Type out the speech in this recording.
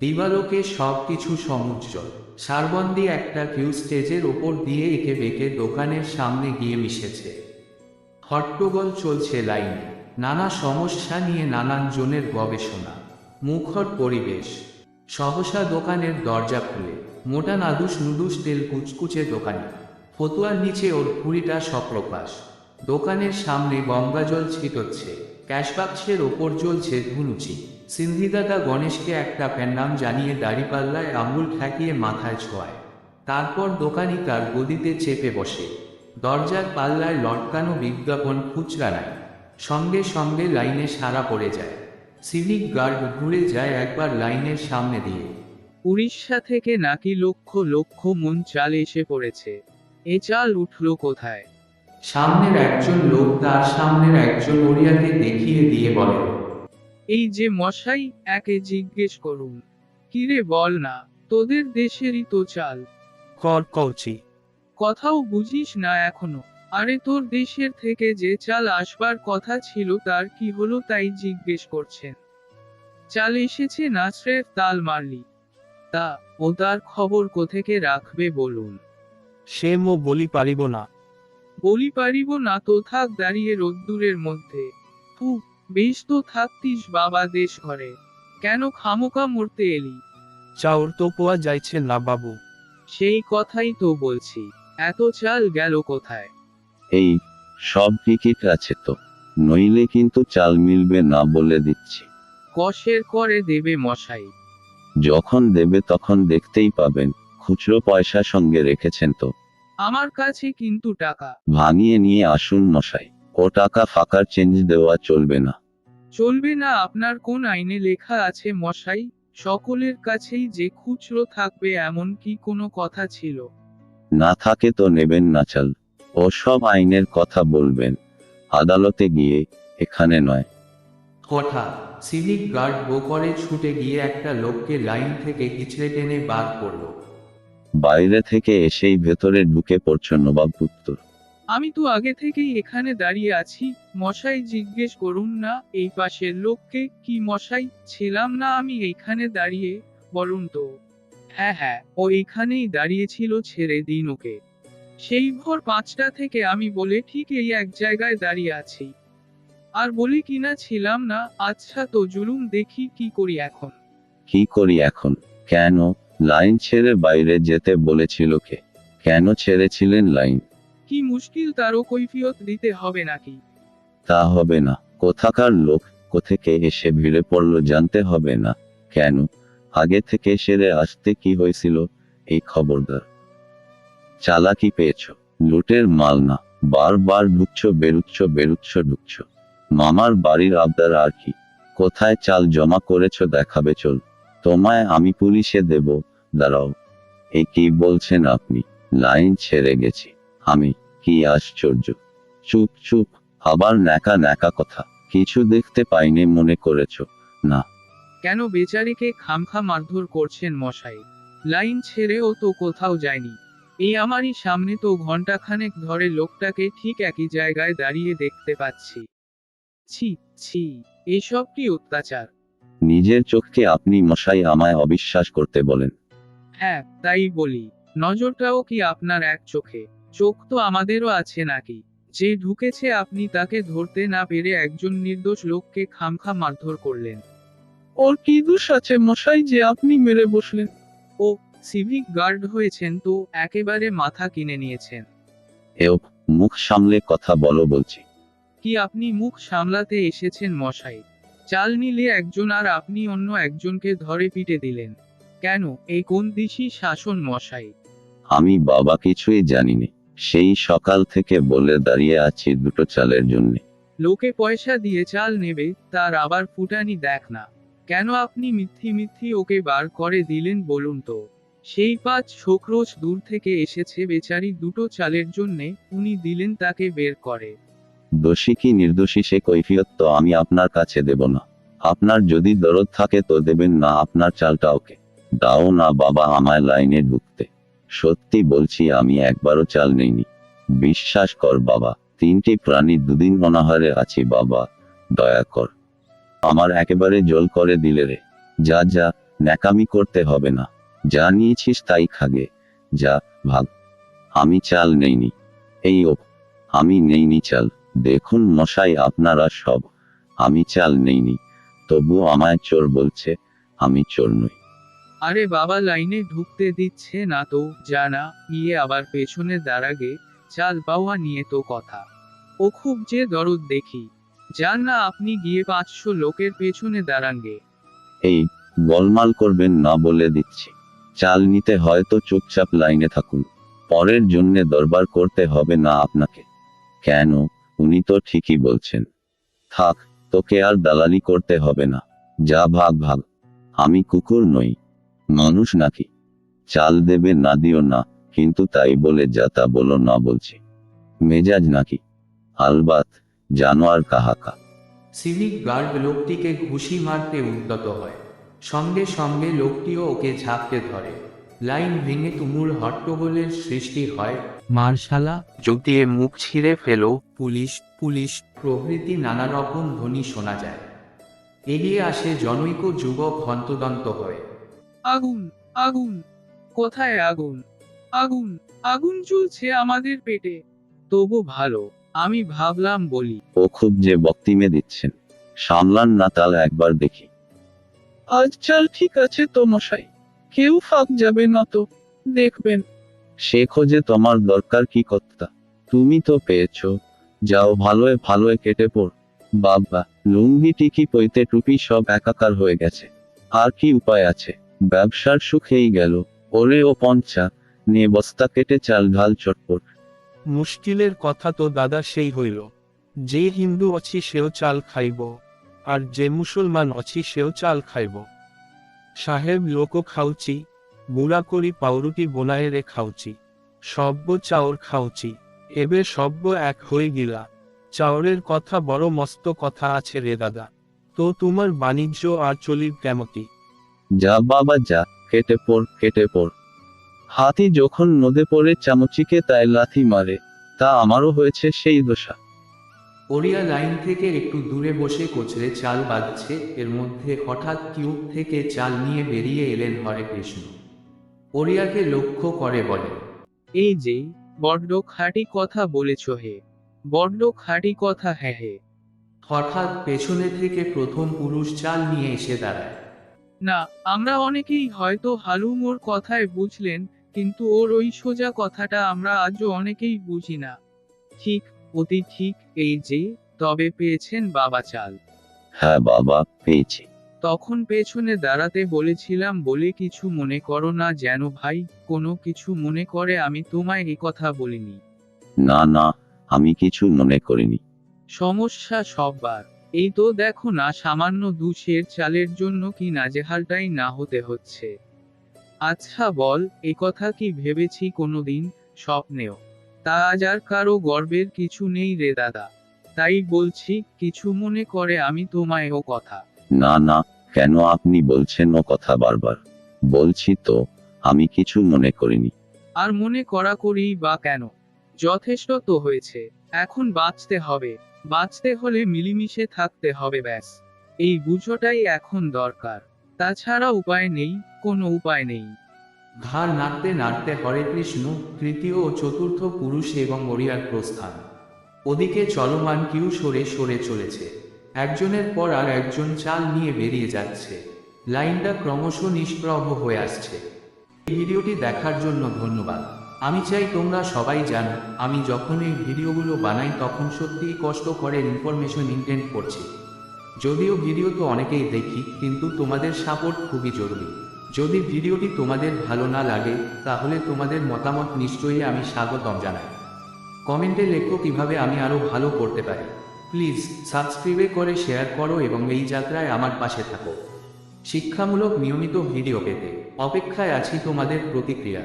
দিবালোকে সব কিছু সমুজ্জ্বল। সারবন্দি একটা কিউ স্টেজের ওপর দিয়ে একে বেঁকে দোকানের সামনে গিয়ে মিশেছে। হট্টগোল চলছে লাইনে। নানা সমস্যা নিয়ে নানান জনের গবেষণা। মুখর পরিবেশ। সহসা দোকানের দরজা খুলে। মোটা নাদুস নুদুস তেল কুচকুচে দোকানে। ফতুয়ার নিচে ওর কুড়িটা সপ্রকাশ দোকানের সামনে গঙ্গাজল ছিটচ্ছে। ক্যাশবাক্সের ওপর জ্বলছে ধুনুচি। সিন্ধিদাদা গণেশকে একটা প্যান্নাম জানিয়ে দাড়িপাল্লায় আঙুল ঠেকিয়ে মাথায় ছোঁয়ায়। তারপর দোকানি তার গদিতে চেপে বসে। দরজার পাল্লায় লটকানো বিজ্ঞাপন খুচরা নাই। সঙ্গে সঙ্গে লাইনে সারা পড়ে যায়। সিভিক গার্ড ঘুরে যায় একবার লাইনের সামনে দিয়ে। উড়িষ্যা থেকে নাকি লক্ষ লক্ষ মন চাল এসে পড়েছে। এ চাল উঠল কোথায়? সামনের একজন লোক তার সামনের একজন ওড়িয়াকে দেখিয়ে দিয়ে বলে এই যে মশাই একে জিজ্ঞেস করুন। কিরে বল না তোদের দেশেরই তো চাল। কর কৌচি কথাও বুঝিস না এখনও। আরে তোর দেশের থেকে যে চাল আসবার কথা ছিল তার কি হলো তাই জিজ্ঞেস করছেন। চাল এসেছে না স্রেফ তাল মারলি। তা ও তার খবর কোথেকে রাখবে বলুন। সে মো বলি পারিব না। বলি পারিব না তো থাক দাঁড়িয়ে রোদ্দুরের মধ্যে। তু বেশ তো থাকতিস বাবা দেশ ঘরে। কেন খামোকা মরতে এলি? চাউর তো পোয়া যাইছে না বাবু। সেই কথাই তো বলছি এত চাল গেল কোথায়? এই সব টিকিট আছে তো নইলে কিন্তু চাল মিলবে না বলে দিচ্ছি। কষের করে দেবে মশাই। যখন দেবে তখন দেখতেই পাবেন খুচরো পয়সা সঙ্গে রেখেছেন তো। আমার কাছে কিন্তু টাকা। ভাঙিয়ে নিয়ে আসুন মশাই। ও টাকা ফাঁকার চেঞ্জ দেওয়া চলবে না। চলবে না আপনার কোন আইনে লেখা আছে মশাই? সকলের কাছেই যে খুচরো থাকবে এমন কি কোনো কথা ছিল? না থাকে তো নেবেন না চাল। ও সব আইনের কথা বলবেন। আদালতে গিয়ে এখানে নয়। হঠাৎ সিভিক গার্ড বো করে ছুটে গিয়ে একটা লোককে লাইন থেকে হিচড়ে টেনে বার করল। বাইরে থেকে এসেই ভেতরে ঢুকে পড়ছ নবাব উত্তর আমি তো আগে থেকেই এখানে দাঁড়িয়ে আছি। মশাই জিজ্ঞেস করুন না, এই পাশের লোককে কি মশাই? ছিলাম না আমি এইখানে দাঁড়িয়ে, বলুন তো। হ্যাঁ হ্যাঁ ও এইখানেই দাঁড়িয়েছিল ছেড়ে দিন ওকে। সেই ভোর পাঁচটা থেকে আমি বলে ঠিক এই এক জায়গায় দাঁড়িয়ে আছি। আর বলি কিনা ছিলাম না আচ্ছা তো জুলুম দেখি কি করি এখন। কি করি এখন? কেন? লাইন ছেড়ে বাইরে যেতে বলেছিল কে? কেন ছেড়েছিলেন লাইন? কি মুশকিল তারও কৈফিয়ত দিতে হবে নাকি? তা হবে না। কোথাকার লোক, কোথেকে এসে ভিড়ে পড়ল জানতে হবে না। কেন? আগে থেকে সেরে আসতে কি হয়েছিল? এই খবরদার। চালাকি পেয়েছ। লুটের মাল না। বারবার ঢুকছ, বেরুচ্ছ বেরুচ্ছ, ঢুকছ। মামার বাড়ির আবদার আর কি? কোথায় চাল জমা করেছ দেখাবে চল। তোমায় আমি পুলিশে দেব। দাঁড়াও। এই কি বলছেন আপনি? লাইন ছেড়ে গেছি। আমি কি আশ্চর্য। চুপ চুপ আবার ন্যাকা ন্যাকা কথা। কিছু দেখতে পাইনি মনে করেছ না। কেন বেচারিকে খামখা মারধর করছেন মশাই? লাইন ছেড়েও তো কোথাও যায়নি। এই আমারই সামনে তো ঘন্টাখানেক ধরে লোকটাকে ঠিক একই জায়গায় দাঁড়িয়ে দেখতে পাচ্ছি। ছি ছি এসব কি অত্যাচার? নিজের চোখকে আপনি মশাই আমায় অবিশ্বাস করতে বলেন। হ্যাঁ তাই বলি। নজরটাও কি আপনার এক চোখে? চোখ তো আমাদেরও আছে নাকি? যে ঢুকেছে আপনি তাকে ধরতে না পেরে একজন নির্দোষ লোককে খামখা মারধর করলেন। ওর কি দোষ আছে মশাই যে আপনি মেরে বসলেন? ও সিভিক গার্ড হয়েছেন তো একেবারে মাথা কিনে নিয়েছেন। এও মুখ সামলে কথা বলো বলছি। কি আপনি মুখ সামলাতে এসেছেন মশাই? চাল নিলে একজন আর আপনি অন্য একজনকে ধরে পিটে দিলেন। কেন? এই কোন দিশি শাসন মশাই? আমি বাবা কিছুই জানিনি। সেই সকাল থেকে বলে দাঁড়িয়ে আছি দুটো চালের জন্য। লোকে পয়সা দিয়ে চাল নেবে তার আবার ফুটানি দেখ না। কেন আপনি মিথ্যি মিথ্যি ওকে বার করে দিলেন বলুন তো? সেই পাঁচ ছোকরোচ দূর থেকে এসেছে বেচারি দুটো চালের জন্যে উনি দিলেন তাকে বের করে। দোষী কি নির্দোষী সে কৈফিয়ত তো আমি আপনার কাছে দেব না। আপনার যদি দরদ থাকে তো দেবেন না আপনার চালটা ওকে। দাও না বাবা আমায় লাইনে ঢুকতে। সত্যি বলছি, আমি একবারও চাল নেইনি। বিশ্বাস কর বাবা, তিনটি প্রাণী দুদিন অনাহারে আছি বাবা, দয়া কর। আমার একেবারে জল করে দিলে রে। যা যা, ন্যাকামি করতে হবে না। যা নিয়েছিস তাই খাগে যা, ভাগ। আমি চাল নেইনি। এই ও আমি নেইনি চাল। দেখুন মশাই, আপনারা সব। আমি চাল নেইনি। তবু আমায় চোর বলছে, আমি চোর নই। আরে বাবা, লাইনে ঢুকতে দিচ্ছে না তো, জানা গিয়ে আবার পেছনে দাঁড়াগে, চাল পাওয়া নিয়ে তো কথা। ও খুব যে দরদ দেখি। যান না, আপনি গিয়ে পাঁচশো লোকের পেছনে দাঁড়ানগে। এই, গোলমাল করবেন না বলে দিচ্ছি। চাল নিতে হয়তো চুপচাপ লাইনে থাকুন। পরের জন্যে দরবার করতে হবে না আপনাকে। কেন? উনি তো ঠিকই বলছেন। থাক, তোকে আর দালালি করতে হবে না। যা ভাগ ভাগ। আমি কুকুর নই। মানুষ নাকি? চাল দেবে না দিও না, কিন্তু তাই বলে যা তা বলো না বলছি। মেজাজ নাকি? আলবাত, জানোয়ার কাহাকা। সিভিক গার্ড লোকটিকে ঘুষি মারতে উদ্যত হয়। সঙ্গে সঙ্গে লোকটিও ওকে ঝাঁপতে ধরে। লাইন ভেঙে তুমুল হট্টগোলের সৃষ্টি হয়। মার্শালা যদিয়ে মুখ ছিঁড়ে ফেলো। পুলিশ পুলিশ, প্রভৃতি নানা রকম ধ্বনি শোনা যায়। এগিয়ে আসে জনৈক যুবক হন্তদন্ত হয়ে। আগুন আগুন। কোথায় আগুন? আগুন আগুন চলছে আমাদের পেটে। তবু ভালো আমি ভাবলাম বলি। ও খুব যে বক্তিমে দিচ্ছেন। সামলান না তাল একবার দেখি। আজ চাল ঠিক আছে তো মশাই। কেউ ফাঁক যাবে না তো। দেখবেন। সে খোঁজে তোমার দরকার কি কর্তা? তুমি তো পেয়েছ। যাও ভালোয় ভালোয় কেটে পড়। বাবা লুঙ্গি টিকি পইতে টুপি সব একাকার হয়ে গেছে। আর কি উপায় আছে? ব্যবসার সুখেই গেল। ওরে ও পঞ্চা, নে বস্তা কেটে চাল ঢাল চটপট। মুশকিলের কথা তো দাদা সেই হইল। যে হিন্দু অছি সেও চাল খাইব, আর যে মুসলমান অছি সেও চাল খাইব। সাহেব লোকও খাউচি বুড়া করি পাউরুটি বোনায় রে খাউচি সব্য চাউর খাউচি এবে সব্য এক হয়ে গিলা। চাউরের কথা বড় মস্ত কথা আছে রে দাদা। তো তোমার বাণিজ্য আর চলির কেমতি? যা বাবা যা কেটে পড় কেটে পড়। হাতি যখন নদে পড়ে চামচিকে তাই লাথি মারে তা আমারও হয়েছে সেই দশা। ওরিয়া লাইন থেকে একটু দূরে বসে কোচরে চাল বাঁধছে এর মধ্যে হঠাৎ কিউব থেকে চাল নিয়ে বেরিয়ে এলেন হরে কৃষ্ণ। ওরিয়াকে লক্ষ্য করে বলে এই যে বড্ড খাঁটি কথা বলেছ হে বড্ড খাঁটি কথা হ্যাঁ হে। হঠাৎ পেছনে থেকে প্রথম পুরুষ চাল নিয়ে এসে দাঁড়ায়। না আমরা অনেকেই হয়তো হালুম ওর কথায় বুঝলেন কিন্তু ওর ওই সোজা কথাটা আমরা আজও অনেকেই বুঝি না। ঠিক অতি ঠিক এই যে তবে পেয়েছেন বাবা চাল। হ্যাঁ বাবা পেয়েছি। তখন পেছনে দাঁড়াতে বলেছিলাম বলে কিছু মনে করো না যেন ভাই কোনো কিছু মনে করে আমি তোমায় এ কথা বলিনি। না না আমি কিছু মনে করিনি। সমস্যা সববার এই তো দেখো না সামান্য দু সের চালের জন্য কি নাজেহালটাই না হতে হচ্ছে। আচ্ছা বল এ কথা কি ভেবেছি কোনোদিন? স্বপ্নেও। তা আজ আর কারও গর্বের কিছু নেই রে দাদা। তাই বলছি কিছু মনে করে আমি তোমায় ও কথা। না না কেন আপনি বলছেন ও কথা বারবার? বলছি তো আমি কিছু মনে করিনি। আর মনে করা করেই বা কেন? যথেষ্ট তো হয়েছে এখন বাঁচতে হবে। বাঁচতে হলে মিলিমিশে থাকতে হবে, ব্যাস। এই বুঝোটাই এখন দরকার। তাছাড়া উপায় নেই, কোনো উপায় নেই। ঘাড় নাড়তে নাড়তে হরে কৃষ্ণ, তৃতীয় ও চতুর্থ পুরুষ এবং ওরিয়ার প্রস্থান। ওদিকে চলমান কিউ সরে সরে চলেছে। একজনের পর আর একজন চাল নিয়ে বেরিয়ে যাচ্ছে। লাইনটা ক্রমশ নিষ্প্রভ হয়ে আসছে। এই ভিডিওটি দেখার জন্য ধন্যবাদ। আমি চাই তোমরা সবাই জানো, আমি যখন এই ভিডিওগুলো বানাই তখন সত্যিই কষ্ট করে ইনফরমেশন ইন্টেন্ট করছি। যদিও ভিডিও তো অনেকেই দেখি, কিন্তু তোমাদের সাপোর্ট খুবই জরুরি। যদি ভিডিওটি তোমাদের ভালো না লাগে, তাহলে তোমাদের মতামত নিশ্চয়ই আমি স্বাগতম জানাই। কমেন্টে লেখো কীভাবে আমি আরও ভালো করতে পারি। প্লিজ সাবস্ক্রাইবে করে শেয়ার করো এবং এই যাত্রায় আমার পাশে থাকো। শিক্ষামূলক নিয়মিত ভিডিও পেতে অপেক্ষায় আছি তোমাদের প্রতিক্রিয়া।